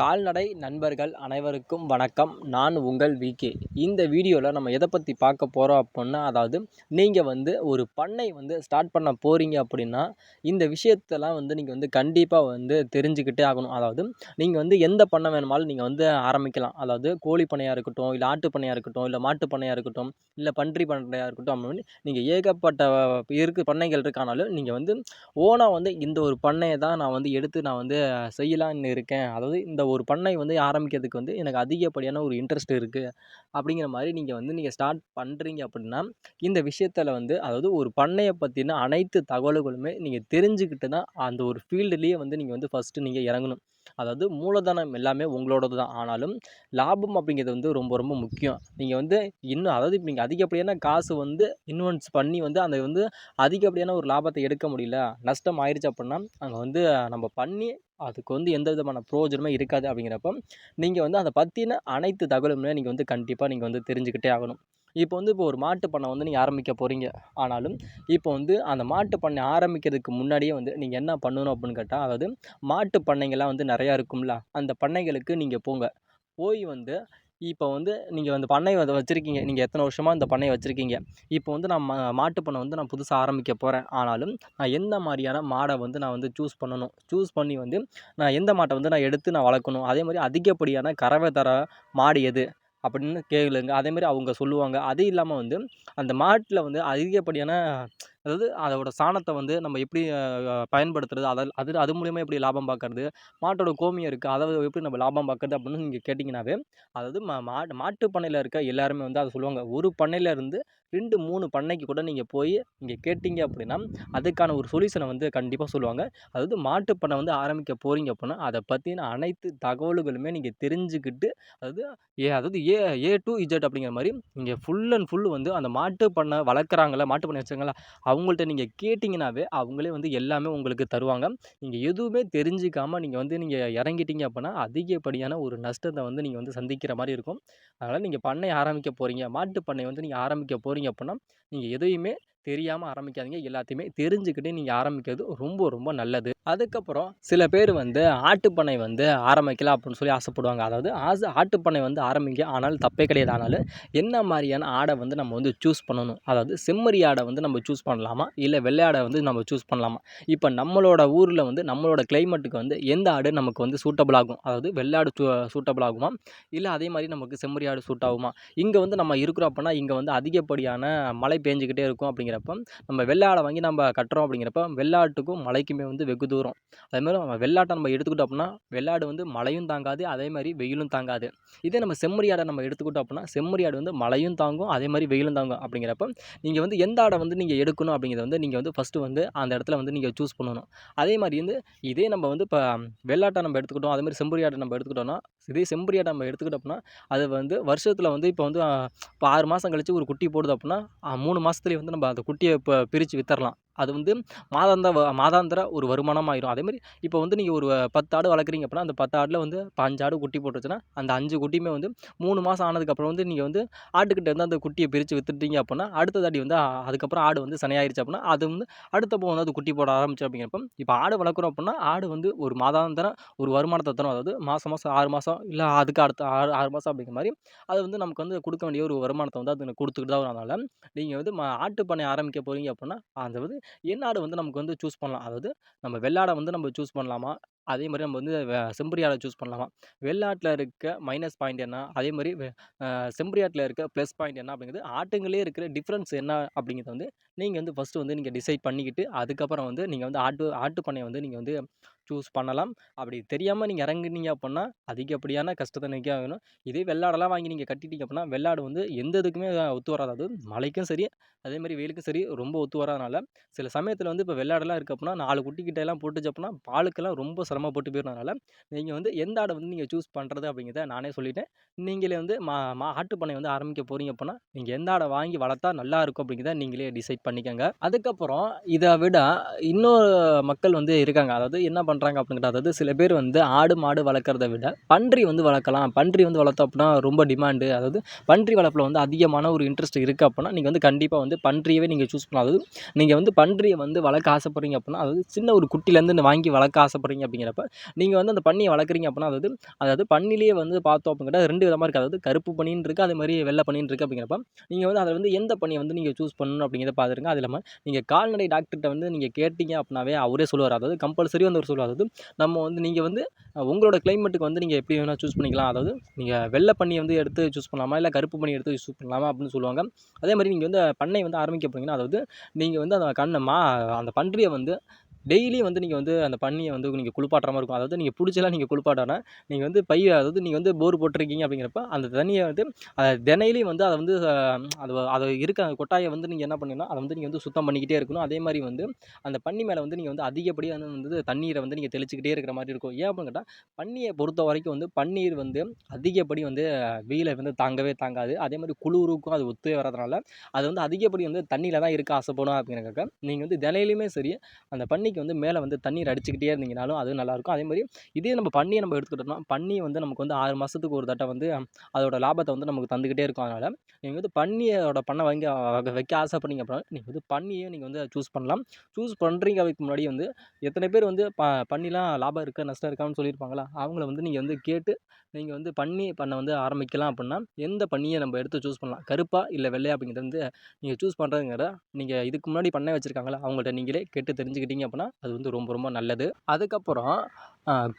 கால்நடை நண்பர்கள் அனைவருக்கும் வணக்கம். நான் உங்கள் விகே இந்த வீடியோவில் நம்ம எதை பற்றி பார்க்க போகிறோம் அப்புடின்னா அதாவது நீங்கள் வந்து ஒரு பண்ணை வந்து ஸ்டார்ட் பண்ண போகிறீங்க அப்படின்னா இந்த விஷயத்தெல்லாம் வந்து நீங்கள் வந்து கண்டிப்பாக வந்து தெரிஞ்சுக்கிட்டே ஆகணும். அதாவது நீங்கள் வந்து எந்த பண்ணை வேணுமாலும் நீங்கள் வந்து ஆரம்பிக்கலாம். அதாவது கோழி பண்ணையாக இருக்கட்டும் இல்லை ஆட்டு பண்ணையாக இருக்கட்டும் இல்லை மாட்டு பண்ணையாக இருக்கட்டும் இல்லை பன்றி பண்ணையாக இருக்கட்டும் அப்படின்னு நீங்கள் ஏகப்பட்ட இருக்கு பண்ணைகள் இருக்கானாலும் நீங்கள் வந்து ஓனாக வந்து இந்த ஒரு பண்ணையை தான் நான் வந்து எடுத்து நான் வந்து செய்யலான்னு இருக்கேன். அதாவது இந்த ஒரு பண்ணை வந்து ஆரம்பிக்கிறதுக்கு வந்து எனக்கு அதிகப்படியான ஒரு இன்ட்ரெஸ்ட் இருக்குது அப்படிங்கிற மாதிரி நீங்கள் வந்து நீங்கள் ஸ்டார்ட் பண்ணுறீங்க அப்படின்னா இந்த விஷயத்தில் வந்து அதாவது ஒரு பண்ணையை பற்றின அனைத்து தகவல்களுமே நீங்கள் தெரிஞ்சுக்கிட்டு தான் அந்த ஒரு ஃபீல்டுலேயே வந்து நீங்கள் வந்து ஃபஸ்ட்டு நீங்கள் இறங்கணும். அதாவது மூலதனம் எல்லாமே உங்களோடது தான். ஆனாலும் லாபம் அப்படிங்கிறது வந்து ரொம்ப ரொம்ப முக்கியம். நீங்கள் வந்து இன்னும் அதாவது இப்போ நீங்கள் அதிகப்படியான காசு வந்து இன்வெஸ்ட் பண்ணி வந்து அந்த வந்து அதிகப்படியான ஒரு லாபத்தை எடுக்க முடியல நஷ்டம் ஆயிடுச்சு அப்படின்னா அங்கே வந்து நம்ம பண்ணி அதுக்கு வந்து எந்த விதமான ப்ரோஜனமே இருக்காது அப்படிங்கிறப்ப நீங்கள் வந்து அதை பற்றின அனைத்து தகவலுமே நீங்கள் வந்து கண்டிப்பாக நீங்கள் வந்து தெரிஞ்சுக்கிட்டே ஆகணும். இப்போ வந்து இப்போ ஒரு மாட்டு பண்ணை வந்து நீங்கள் ஆரம்பிக்க போகிறீங்க ஆனாலும் இப்போ வந்து அந்த மாட்டு பண்ணை ஆரம்பிக்கிறதுக்கு முன்னாடியே வந்து நீங்கள் என்ன பண்ணணும் அப்படின்னு கேட்டால் அதாவது மாட்டு பண்ணைங்கள்லாம் வந்து நிறையா இருக்கும்ல அந்த பண்ணைகளுக்கு நீங்கள் போங்க. போய் வந்து இப்போ வந்து நீங்கள் அந்த பண்ணை வந்து வச்சுருக்கீங்க. நீங்கள் எத்தனை வருஷமாக இந்த பண்ணை வச்சுருக்கீங்க. இப்போ வந்து நான் மா மாட்டு பண்ணை வந்து நான் புதுசாக ஆரம்பிக்க போகிறேன் ஆனாலும் நான் எந்த மாதிரியான மாடை வந்து நான் வந்து சூஸ் பண்ணணும்? சூஸ் பண்ணி வந்து நான் எந்த மாட்டை வந்து நான் எடுத்து நான் வளர்க்கணும்? அதே மாதிரி அதிகப்படியான கறவை தர மாடு எது? அப்படின்னு கேளுங்க. அதேமாரி அவங்க சொல்லுவாங்க. அது இல்லாமல் வந்து அந்த மாட்டில் வந்து அதிகப்படியான அதாவது அதோட சாணத்தை வந்து நம்ம எப்படி பயன்படுத்துறது அதில் அது அது மூலிமா எப்படி லாபம் பார்க்கறது மாட்டோட கோமியம் இருக்குது அதை எப்படி நம்ம லாபம் பார்க்கறது அப்படின்னு நீங்கள் கேட்டிங்கனாவே அதாவது மா மாட்டு மாட்டு பண்ணையில் இருக்க எல்லாருமே வந்து அதை சொல்லுவாங்க. ஒரு பண்ணையில் இருந்து ரெண்டு மூணு பண்ணைக்கு கூட நீங்கள் போய் இங்கே கேட்டிங்க அப்படின்னா அதுக்கான ஒரு சொல்யூஷனை வந்து கண்டிப்பாக சொல்லுவாங்க. அதாவது மாட்டு பண்ணை வந்து ஆரம்பிக்க போகிறீங்க அப்படின்னா அதை பற்றின அனைத்து தகவல்களுமே நீங்கள் தெரிஞ்சுக்கிட்டு அதாவது ஏ அதாவது ஏ ஏ டு இஜட் அப்படிங்கிற மாதிரி இங்கே ஃபுல் அண்ட் ஃபுல் வந்து அந்த மாட்டு பண்ணை வளர்க்குறாங்கள மாட்டு பண்ணை வச்சுங்களா அவங்கள்ட்ட நீங்கள் கேட்டிங்கனாவே அவங்களே வந்து எல்லாமே உங்களுக்கு தருவாங்க. நீங்கள் எதுவுமே தெரிஞ்சிக்காமல் நீங்கள் வந்து நீங்கள் இறங்கிட்டீங்க அப்படின்னா அதிகப்படியான ஒரு நஷ்டத்தை வந்து நீங்கள் வந்து சந்திக்கிற மாதிரி இருக்கும். அதனால் நீங்கள் பண்ணை ஆரம்பிக்க போகிறீங்க மாட்டு பண்ணை வந்து நீங்கள் ஆரம்பிக்க போகிறீங்க அப்படின்னா நீங்கள் எதையுமே தெரியாமல் ஆரம்பிக்காதீங்க. எல்லாத்தையுமே தெரிஞ்சுக்கிட்டு நீங்கள் ஆரம்பிக்கிறது ரொம்ப ரொம்ப நல்லது. அதுக்கப்புறம் சில பேர் வந்து ஆட்டுப்பண்ணை வந்து ஆரம்பிக்கலாம் அப்படின்னு சொல்லி ஆசைப்படுவாங்க. அதாவது ஆசை ஆட்டுப்பண்ணை வந்து ஆரம்பிங்க. ஆனாலும் தப்பே கிடையாது. ஆனாலும் என்ன மாதிரியான ஆடை வந்து நம்ம வந்து சூஸ் பண்ணணும்? அதாவது செம்மறி ஆடை வந்து நம்ம சூஸ் பண்ணலாமா? இல்லை வெள்ளையாடை வந்து நம்ம சூஸ் பண்ணலாமா? இப்போ நம்மளோட ஊரில் வந்து நம்மளோட கிளைமேட்டுக்கு வந்து எந்த ஆடு நமக்கு வந்து சூட்டபிள் ஆகும்? அதாவது வெள்ளாடு சூட்டபிள் ஆகுமா? இல்லை அதே மாதிரி நமக்கு செம்மறி ஆடு சூட் ஆகுமா? இங்கே வந்து நம்ம இருக்கிறோம் அப்படின்னா இங்கே வந்து அதிகப்படியான மழை பெஞ்சிக்கிட்டே இருக்கும் அப்படிங்கிறப்ப நம்ம வெள்ளாடை வாங்கி நம்ம கட்டுறோம் அப்படிங்கிறப்ப வெள்ளாட்டுக்கும் மலைக்குமே வந்து வெகு தூரம். அதேமாதிரி நம்ம வெள்ளாட்டை நம்ம எடுத்துக்கிட்டோம் அப்படின்னா வெள்ளாடு வந்து மழையும் தாங்காது அதே மாதிரி வெயிலும் தாங்காது. இதே நம்ம செம்மறி ஆடை நம்ம எடுத்துக்கிட்டோம் அப்படின்னா செம்மறி ஆடு வந்து மழையும் தாங்கும் அதே மாதிரி வெயிலும் தாங்கும் அப்படிங்கிறப்ப நீங்கள் வந்து எந்த ஆடை வந்து நீங்கள் எடுக்கணும் அப்படிங்கிறத வந்து நீங்கள் வந்து ஃபஸ்ட்டு வந்து அந்த இடத்துல வந்து நீங்கள் சூஸ் பண்ணணும். அதே மாதிரி வந்து இதே நம்ம வந்து இப்போ வெள்ளாட்டை நம்ம எடுத்துக்கிட்டோம் அதே மாதிரி செம்பரி நம்ம எடுத்துக்கிட்டோம்னா இதே செம்பரி நம்ம எடுத்துக்கிட்டோம் அப்படின்னா அது வந்து வருஷத்தில் வந்து இப்போ வந்து இப்போ ஆறு மாதம் கழித்து ஒரு குட்டி போடுது அப்படின்னா மூணு மாதத்துலேயே வந்து நம்ம அந்த குட்டியை இப்போ பிரித்து வித்தரலாம். அது வந்து மாதாந்த மாதாந்திர ஒரு வருமானம் ஆயிரும் அதேமாதிரி இப்போ வந்து நீங்கள் ஒரு பத்து ஆடு வளர்க்குறீங்க அப்படின்னா அந்த பத்து ஆடில் வந்து பஞ்சு ஆடு குட்டி போட்டுருச்சுன்னா அந்த அஞ்சு குட்டியுமே வந்து மூணு மாதம் ஆனதுக்கப்புறம் வந்து நீங்கள் வந்து ஆட்டுக்கிட்ட இருந்து அந்த குட்டியை பிரித்து வித்துட்டீங்க அப்படின்னா அடுத்த தாடி வந்து அதுக்கப்புறம் ஆடு வந்து சனையாயிருச்சு அப்படின்னா அது வந்து அடுத்தப்போ வந்து அது குட்டி போட ஆரம்பிச்சு அப்படிங்கிறப்ப இப்போ ஆடு வளர்க்குறோம் அப்படின்னா ஆடு வந்து ஒரு மாதாந்திரம் ஒரு வருமானத்தை தரும். அதாவது மாதம் மாதம் ஆறு மாதம் இல்லை அதுக்கு அடுத்த ஆறு ஆறு மாதம் அப்படிங்கிற மாதிரி அது வந்து நமக்கு வந்து கொடுக்க வேண்டிய ஒரு வருமானத்தை வந்து அது கொடுத்துக்கிட்டு தான் வரும். அதனால் நீங்கள் வந்து ஆட்டு பண்ணை ஆரம்பிக்க போகிறீங்க அப்படின்னா அந்த வந்து என்னாடு வந்து நமக்கு வந்து சூஸ் பண்ணலாம். அதாவது நம்ம வெள்ளாடை வந்து நம்ம சூஸ் பண்ணலாமா? அதே மாதிரி நம்ம வந்து செம்பரி ஆடை சூஸ் பண்ணலாமா? வெள்ளாட்டில் இருக்க மைனஸ் பாயிண்ட் என்ன? அதே மாதிரி செம்பரி ஆட்டில் இருக்க ப்ளஸ் பாயிண்ட் என்ன அப்படிங்கிறது ஆட்டுங்களே இருக்கிற டிஃப்ரென்ஸ் என்ன அப்படிங்கிறத வந்து நீங்கள் வந்து ஃபஸ்ட்டு வந்து நீங்கள் டிசைட் பண்ணிக்கிட்டு அதுக்கப்புறம் வந்து நீங்கள் வந்து ஆட்டு ஆட்டு பண்ணையை வந்து நீங்கள் வந்து சூஸ் பண்ணலாம். அப்படி தெரியாமல் நீங்கள் இறங்குனீங்க அப்படின்னா அதிகப்படியான கஷ்டத்தை நிற்க ஆகணும். இதே வெள்ளாடெல்லாம் வாங்கி நீங்கள் கட்டிட்டீங்க அப்படின்னா வெள்ளாடு வந்து எந்த இதுக்குமே ஒத்து வராது. அது மழைக்கும் சரி அதே மாதிரி வெயிலுக்கும் சரி ரொம்ப ஒத்து வராதனால சில சமயத்தில் வந்து இப்போ வெள்ளாடெல்லாம் இருக்குது அப்படின்னா நாலு குட்டிக்கிட்ட எல்லாம் போட்டுச்சு அப்படின்னா பாலுக்கெல்லாம் ரொம்ப சிரமப்பட்டு போயிருந்தனால நீங்கள் வந்து எந்த ஆடை வந்து நீங்கள் சூஸ் பண்ணுறது அப்படிங்கிறத நானே சொல்லிட்டேன். நீங்களே வந்து மா மா ஆட்டுப்பண்ணை வந்து ஆரம்பிக்க போகிறீங்க அப்படின்னா நீங்கள் எந்த ஆடை வாங்கி வளர்த்தா நல்லா இருக்கும் அப்படிங்கிறத நீங்களே டிசைட் பண்ணிக்கோங்க. அதுக்கப்புறம் இதை விட இன்னொரு மக்கள் வந்து இருக்காங்க. அதாவது என்ன பண்ணுறாங்க அப்படிங்கிற அதாவது சில பேர் வந்து ஆடு மாடு வளர்க்குறத விட பன்றி வந்து வளர்க்கலாம். பன்றி வந்து வளர்த்தோம் அப்படின்னா ரொம்ப டிமாண்டு அதாவது பன்றி வளர்ப்பில் வந்து அதிகமான ஒரு இன்ட்ரெஸ்ட் இருக்குது அப்படின்னா நீங்கள் வந்து கண்டிப்பாக வந்து பன்றியவே நீங்கள் சூஸ் பண்ணலாம். அதாவது நீங்கள் வந்து பன்றியை வந்து வளர்க்க ஆசைப்பட்றீங்க அப்படின்னா அதாவது சின்ன ஒரு குட்டிலேருந்து வாங்கி வளர்க்க ஆசைப்பட்றீங்க அப்படிங்கிற அப்படிங்கிறப்ப நீங்கள் வந்து அந்த பன்னியை வளர்க்குறீங்க அப்படின்னா அதாவது அதாவது பன்னிலேயே வந்து பார்த்தோம் அப்படிங்கிட்ட ரெண்டு விதமாக இருக்குது அதாவது கருப்பு பனின்னு இருக்குது அதே மாதிரி வெள்ளை பன்னின்னு இருக்குது அப்படிங்கிறப்ப நீங்கள் வந்து அதில் வந்து எந்த பன்னியை வந்து நீங்கள் சூஸ் பண்ணணும் அப்படிங்கிறத பார்த்துருங்க அது இல்லாமல் நீங்கள் கால்நடை டாக்டர்கிட்ட வந்து நீங்கள் கேட்டிங்க அப்படின்னாவே அவரே சொல்லுவார். அதாவது கம்பல்சரி வந்து அவர் சொல்லுவார். அதாவது நம்ம வந்து நீங்கள் வந்து உங்களோட கிளைமேட்டுக்கு வந்து நீங்கள் எப்படி வேணால் சூஸ் பண்ணிக்கலாம். அதாவது நீங்கள் வெள்ளை பன்னி வந்து எடுத்து சூஸ் பண்ணலாமா? இல்லை கருப்பு பனி எடுத்து சூஸ் பண்ணலாமா? அப்படின்னு சொல்லுவாங்க. அதே மாதிரி நீங்கள் வந்து பண்ணை வந்து ஆரம்பிக்க போகிறீங்கன்னா அதாவது நீங்கள் வந்து அந்த கண்ணை மா அந்த பன்றியை வந்து டெய்லி வந்து நீங்கள் வந்து அந்த பன்னியை வந்து நீங்கள் குளிப்பாட்டுற மாதிரி இருக்கும். அதாவது நீங்கள் பிடிச்சலாம் நீங்கள் குளிப்பாட்டானா நீங்கள் வந்து பை அதாவது நீங்கள் வந்து போர் போட்டிருக்கீங்க அப்படிங்கிறப்ப அந்த தண்ணியை வந்து அதை தினையிலையும் வந்து அதை வந்து அது அது இருக்க அந்த கொட்டாயை வந்து நீங்கள் என்ன பண்ணணும்னா அதை வந்து நீங்கள் வந்து சுத்தம் பண்ணிக்கிட்டே இருக்கணும். அதே மாதிரி வந்து அந்த பன்னி மேலே வந்து நீங்கள் வந்து அதிகப்படியாக வந்து தண்ணீரை வந்து நீங்கள் தெளிச்சிக்கிட்டே இருக்கிற மாதிரி இருக்கும். ஏன் அப்படின்னு கேட்டால் பன்னியை பொறுத்த வரைக்கும் வந்து பன்னீர் வந்து அதிகப்படி வந்து வெயிலை வந்து தாங்கவே தாங்காது. அதே மாதிரி குளிருக்கும் அது ஒத்து வரதுனால அது வந்து அதிகப்படி வந்து தண்ணியில் தான் இருக்க ஆசைப்படும் அப்படிங்கிறக்காக நீங்கள் வந்து தினையிலுமே சரி அந்த பன்னிக்கு வந்து மேலே வந்து தண்ணீர் அடிச்சுக்கிட்டே இருந்தீங்கனாலும் அது நல்லாயிருக்கும். அதே மாதிரி இதே நம்ம பண்ணியை நம்ம எடுத்துக்கிட்டோம்னா பண்ணி வந்து நமக்கு வந்து ஆறு மாதத்துக்கு ஒரு தட்டை வந்து அதோட லாபத்தை வந்து நமக்கு தந்துக்கிட்டே இருக்கும். அதனால் நீங்கள் வந்து பண்ணியோட பண்ணை வாங்கி வ- வைக்க ஆசைப்பட்றீங்க அப்படின்னா நீங்கள் வந்து பண்ணியே நீங்கள் வந்து சூஸ் பண்ணலாம். சூஸ் பண்ணுறீங்க அதுக்கு முன்னாடி வந்து எத்தனை பேர் வந்து ப பண்ணிலாம் லாபம் இருக்கா நஷ்டம் இருக்கான்னு சொல்லியிருப்பாங்களா? அவங்கள வந்து நீங்கள் வந்து கேட்டு நீங்கள் வந்து பண்ணி பண்ணை வந்து ஆரம்பிக்கலாம் அப்படின்னா எந்த பண்ணியை நம்ம எடுத்து சூஸ் பண்ணலாம்? கருப்பா இல்லை வெள்ளையா அப்படிங்கிறது வந்து நீங்கள் சூஸ் பண்ணுறதுங்கிறத நீங்கள் இதுக்கு முன்னாடி பண்ணை வச்சுருக்காங்களா? அவங்கள்ட்ட நீங்களே கேட்டு தெரிஞ்சுக்கிட்டீங்க அப்படின்னா அது வந்து ரொம்ப ரொம்ப நல்லது. அதுக்கப்புறம்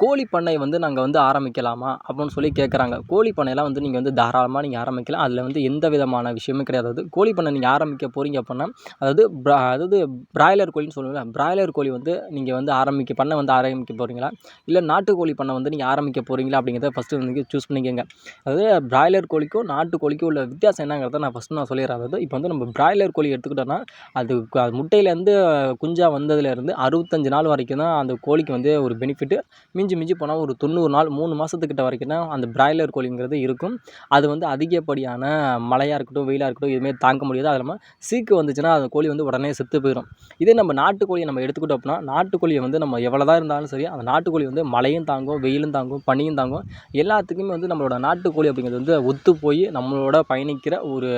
கோழி பண்ணை வந்து நாங்கள் வந்து ஆரம்பிக்கலாமா அப்படின்னு சொல்லி கேட்குறாங்க கோழி பண்ணையெல்லாம் வந்து நீங்கள் வந்து தாராளமாக நீங்கள் ஆரம்பிக்கலாம். அதில் வந்து எந்த விதமான விஷயமும் கிடையாது. அதாவது கோழி பண்ணை நீங்கள் ஆரம்பிக்க போகிறீங்க அப்படின்னா அதாவது ப்ரா அதாவது பிராய்லர் கோழின்னு சொல்லுவோம்ல பிராய்லர் கோழி வந்து நீங்கள் வந்து ஆரம்பிக்க பண்ணை வந்து ஆரம்பிக்க போகிறீங்களா இல்லை நாட்டுக்கோழி பண்ணை வந்து நீங்கள் ஆரம்பிக்க போகிறீங்களா அப்படிங்கிறத ஃபஸ்ட்டு வந்து சூஸ் பண்ணிக்கோங்க. அதாவது பிராய்லர் கோழிக்கும் நாட்டுக்கோழிக்கும் உள்ள வித்தியாசம் என்னங்கிறத நான் ஃபஸ்ட்டு நான் சொல்லிடுறேன். அதாவது இப்போ வந்து நம்ம பிராய்லர் கோழி எடுத்துக்கிட்டோன்னா அது அது முட்டையிலேருந்து குஞ்சா வந்ததுலேருந்து அறுபத்தஞ்சு நாள் வரைக்கும் தான் அந்த கோழிக்கு வந்து ஒரு பெனிஃபிட்டு மிஞ்சி மிஞ்சி போனால் ஒரு தொண்ணூறு நாள் மூணு மாதத்துக்கிட்ட வரைக்கும் தான் அந்த பிராய்லர் கோழிங்கிறது இருக்கும். அது வந்து அதிகப்படியான மழையாக இருக்கட்டும் வெயிலாக இருக்கட்டும் எதுவுமே தாங்க முடியாது. அது இல்லாமல் சீக்கு வந்துச்சுன்னா அந்த கோழி வந்து உடனே செத்து போயிடும் இதே நம்ம நாட்டுக்கோழியை நம்ம எடுத்துக்கிட்டோம் அப்படின்னா நாட்டுக்கோழியை வந்து நம்ம எவ்வளோ தான் இருந்தாலும் சரி அந்த நாட்டுக்கோழி வந்து மழையும் தாங்கும் வெயிலும் தாங்கும் பனியும் தாங்கும். எல்லாத்துக்குமே வந்து நம்மளோட நாட்டுக்கோழி அப்படிங்கிறது வந்து ஒத்து போய் நம்மளோட பயணிக்கிற ஒரு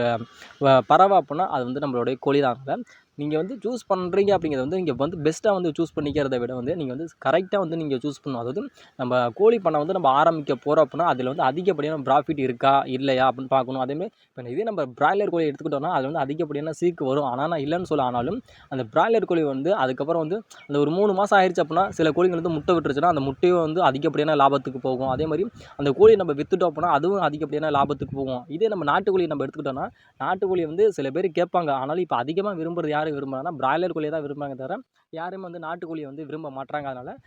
பறவை அப்படின்னா அது வந்து நம்மளுடைய கோழி தான் நீங்கள் வந்து சூஸ் பண்ணுறீங்க அப்படிங்கிறது வந்து நீங்கள் வந்து பெஸ்ட்டாக வந்து சூஸ் பண்ணிக்கிறத விட வந்து நீங்கள் வந்து கரெக்டாக வந்து நீங்கள் சூஸ் பண்ணணும். அதாவது நம்ம கோழி பண்ணை வந்து நம்ம ஆரம்பிக்க போகிறோம் அப்படின்னா அதில் வந்து அதிகப்படியான ப்ராஃபிட் இருக்கா இல்லையா அப்படின்னு பார்க்கணும். அதேமாதிரி இப்போ இதே நம்ம பிராய்லர் கோழி எடுத்துக்கிட்டோம்னா அதில் வந்து அதிகப்படியான சீக்கு வரும். ஆனால் நான் இல்லைன்னு சொல்ல ஆனாலும் அந்த பிராய்லர் கோழி வந்து அதுக்கப்புறம் வந்து அந்த ஒரு மூணு மாதம் ஆயிடுச்சு அப்படின்னா சில கோழிகள் வந்து முட்டை விட்டுருச்சுன்னா அந்த முட்டையும் வந்து அதிகப்படியான லாபத்துக்கு போகும். அதே மாதிரி அந்த கோழியை நம்ம விற்றுட்டோம் அப்படின்னா அதுவும் அதிகப்படியான லாபத்துக்கு போகும். இதே நம்ம நாட்டுக்கோழியை நம்ம எடுத்துக்கிட்டோம்னா நாட்டுக்கோழி வந்து சில பேர் கேட்பாங்க. ஆனாலும் இப்போ அதிகமாக விரும்புறது யார்? விரும்புகிறாங்கன்னா பிராய்லர் கோழியை தான் விரும்புகிறாங்க தவிர யாரும் வந்து நாட்டுக்கோழியை வந்து விரும்ப மாட்டுறாங்க அதனால்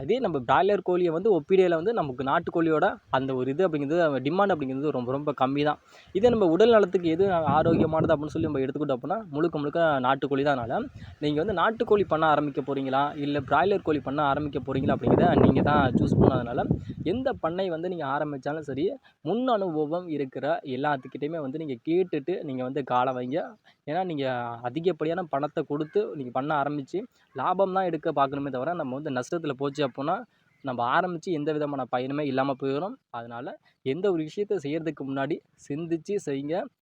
அதே நம்ம பிராய்லர் கோழியை வந்து ஒப்பிடையில் வந்து நமக்கு நாட்டுக்கோழியோட அந்த ஒரு இது அப்படிங்கிறது டிமாண்ட் அப்படிங்கிறது ரொம்ப ரொம்ப கம்மி தான். இதே நம்ம உடல் நலத்துக்கு எது ஆரோக்கியமானது அப்படின்னு சொல்லி நம்ம எடுத்துக்கிட்டோம் அப்படின்னா முழுக்க முழுக்க நாட்டுக்கோழி தான் அதனால் நீங்கள் வந்து நாட்டுக்கோழி பண்ண ஆரம்பிக்க போகிறீங்களா இல்லை பிராய்லர் கோழி பண்ண ஆரம்பிக்க போகிறீங்களா அப்படிங்கிறத நீங்கள் தான் சூஸ் பண்ணதுனால எந்த பண்ணை வந்து நீங்கள் ஆரம்பித்தாலும் சரி முன் அனுபவம் இருக்கிற எல்லாத்துக்கிட்டையுமே வந்து நீங்கள் கேட்டுட்டு நீங்கள் வந்து காலை வைங்க. ஏன்னா நீங்கள் அதிகப்படியான பணத்தை கொடுத்து நீங்கள் பண்ண ஆரம்பித்து லாபம் தான் எடுக்க பார்க்கணுமே தவிர நம்ம வந்து நஷ்டத்தில் போச்சு அப்போனா நம்ம ஆரம்பித்து எந்த விதமான பயனுமே இல்லாமல் போயிடும் அதனால் எந்த ஒரு விஷயத்தை செய்கிறதுக்கு முன்னாடி சிந்திச்சு செய்யுங்க